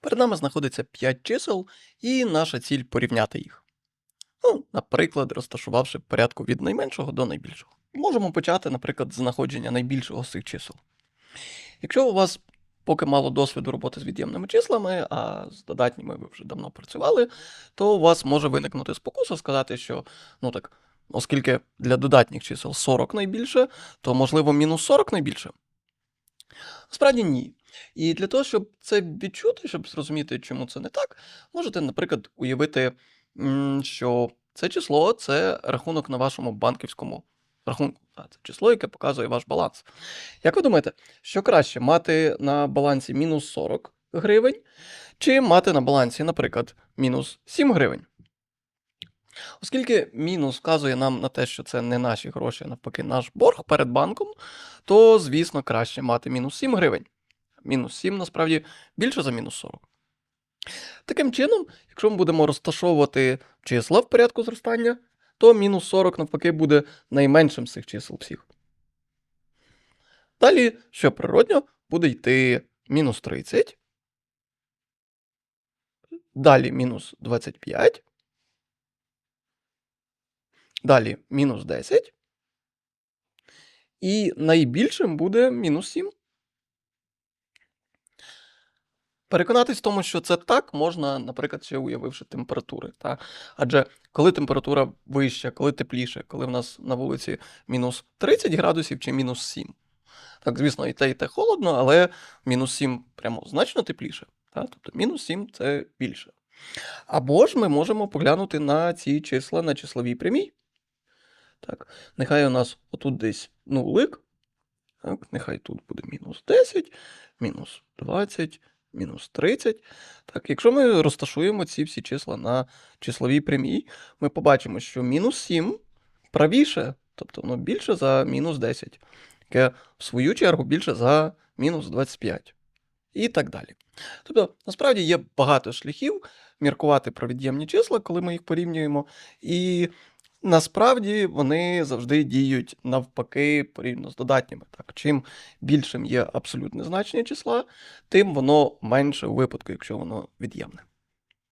Перед нами знаходиться 5 чисел, і наша ціль порівняти їх. Ну, наприклад, розташувавши порядку від найменшого до найбільшого. Можемо почати, наприклад, з знаходження найбільшого з цих чисел. Якщо у вас поки мало досвіду роботи з від'ємними числами, а з додатніми ви вже давно працювали, то у вас може виникнути спокуса сказати, що ну так, оскільки для додатніх чисел 40 найбільше, то можливо мінус 40 найбільше. Справді ні. І для того, щоб це відчути, щоб зрозуміти, чому це не так, можете, наприклад, уявити, що це число це рахунок на вашому банківському рахунку. Це число, яке показує ваш баланс. Як ви думаєте, що краще мати на балансі мінус 40 гривень, чи мати на балансі, наприклад, мінус 7 гривень? Оскільки мінус вказує нам на те, що це не наші гроші, а навпаки, наш борг перед банком, то, звісно, краще мати мінус 7 гривень. Мінус 7 насправді більше за мінус 40. Таким чином, якщо ми будемо розташовувати числа в порядку зростання, то мінус 40 навпаки буде найменшим з цих чисел всіх. Далі, що природньо, буде йти мінус 30. Далі мінус 25. Далі мінус 10. І найбільшим буде мінус 7. Переконатись в тому, що це так, можна, наприклад, ще уявивши температури. Та? Адже коли температура вища, коли тепліше, коли в нас на вулиці мінус 30 градусів чи мінус 7. Так, звісно, і те, і те холодно, але мінус 7 прямо значно тепліше. Та? Тобто мінус 7 це більше. Або ж ми можемо поглянути на ці числа на числовій прямій. Так, нехай у нас отут десь нулик. Так, нехай тут буде мінус 10, мінус 20, мінус 30. Так, якщо ми розташуємо ці всі числа на числовій прямій, ми побачимо, що мінус 7 правіше, тобто воно більше за мінус 10, яке в свою чергу більше за мінус 25. І так далі. Тобто, насправді є багато шляхів міркувати про від'ємні числа, коли ми їх порівнюємо. І насправді вони завжди діють навпаки порівняно з додатніми. Так, чим більшим є абсолютне значення числа, тим воно менше у випадку, якщо воно від'ємне.